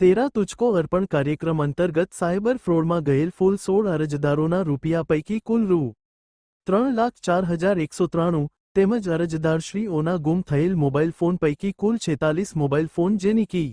તેરા તુચકો અર્પણ કાર્યક્રમ અંતર્ગત સાયબર ફ્રોડમાં ગયેલ ફૂલ સોળ અરજદારોના રૂપિયા પૈકી કુલ રૂ. ત્રણ લાખ ચાર હજાર એકસો ત્રાણું તેમજ અરજદારશ્રીઓના ગુમ થયેલ મોબાઈલ ફોન પૈકી કુલ છેતાલીસ મોબાઈલ ફોન જેની કી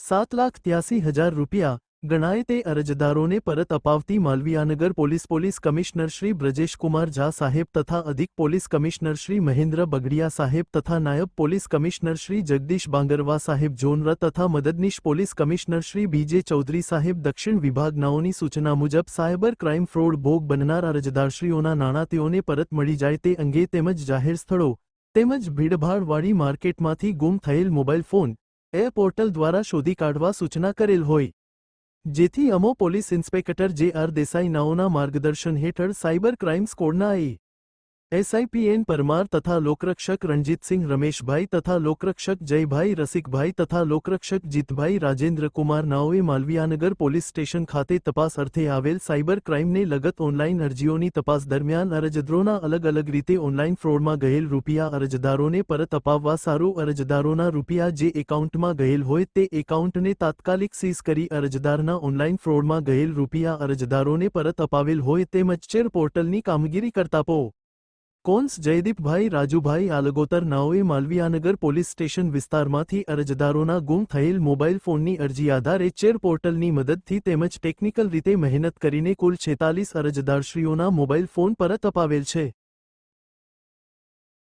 સાત લાખ ત્યાસી હજાર રૂપિયા ગણાય તે અરજદારોને પરત અપાવતી Malviyanagar police police commissioner Shri Brajeshkumar Jha સાહેબ તથા અધિક પોલીસ કમિશનર શ્રી મહેન્દ્ર બગડિયા સાહેબ તથા નાયબ પોલીસ કમિશનર શ્રી જગદીશ બાંગરવા સાહેબ જોનરા તથા મદદનીશ પોલીસ કમિશનર શ્રી બીજે ચૌધરી સાહેબ દક્ષિણ વિભાગનાઓની સૂચના મુજબ સાયબર ક્રાઇમ ફ્રોડ ભોગ બનનાર અરજદારશ્રીઓના નાણાં તેઓને પરત મળી જાય તે અંગે તેમજ જાહેર સ્થળો, તેમજ ભીડભાડવાળી માર્કેટમાંથી ગુમ થયેલ મોબાઈલ ફોન, એ પોર્ટલ દ્વારા શોધી કાઢવા સૂચના કરેલ હોય. જેથી અમો police inspector J R Desai નાઓના માર્ગદર્શન હેઠળ સાયબર ક્રાઇમ સ્કોડના એ એસઆઈપીએન પરમાર તથા લોકરક્ષક રણજીતસિંહ રમેશભાઈ તથા લોકરક્ષક જયભાઈ રસિકભાઈ તથા લોકરક્ષક જીતભાઈ રાજેન્દ્રકુમાર નાઓએ માલવીયાનગર પોલીસ સ્ટેશન ખાતે તપાસ અર્થે આવેલ સાયબર ક્રાઇમને લગત ઓનલાઈન અરજીઓની તપાસ દરમિયાન અરજદારોના અલગ અલગ રીતે ઓનલાઈન ફ્રોડમાં ગયેલ રૂપિયા અરજદારોને પરત અપાવવા સારું અરજદારોના રૂપિયા જે એકાઉન્ટમાં ગયેલ હોય તે એકાઉન્ટને તાત્કાલિક સીઝ કરી અરજદારના ઓનલાઈન ફ્રોડમાં ગયેલ રૂપિયા અરજદારોને પરત અપાવેલ હોય તેમજ ચેર પોર્ટલની કામગીરી કરતા પો. કોન્સ જયદીપભાઈ રાજુભાઈ આલગોતર નાઓએ માલવીયાનગર પોલીસ સ્ટેશન વિસ્તારમાંથી અરજદારોના ગુમ થયેલ મોબાઈલ ફોનની અરજી આધારે ચેર પોર્ટલની મદદથી તેમજ ટેકનિકલ રીતે મહેનત કરીને કુલ છેતાલીસ અરજદારશ્રીઓના મોબાઈલ ફોન પરત અપાવેલ છે.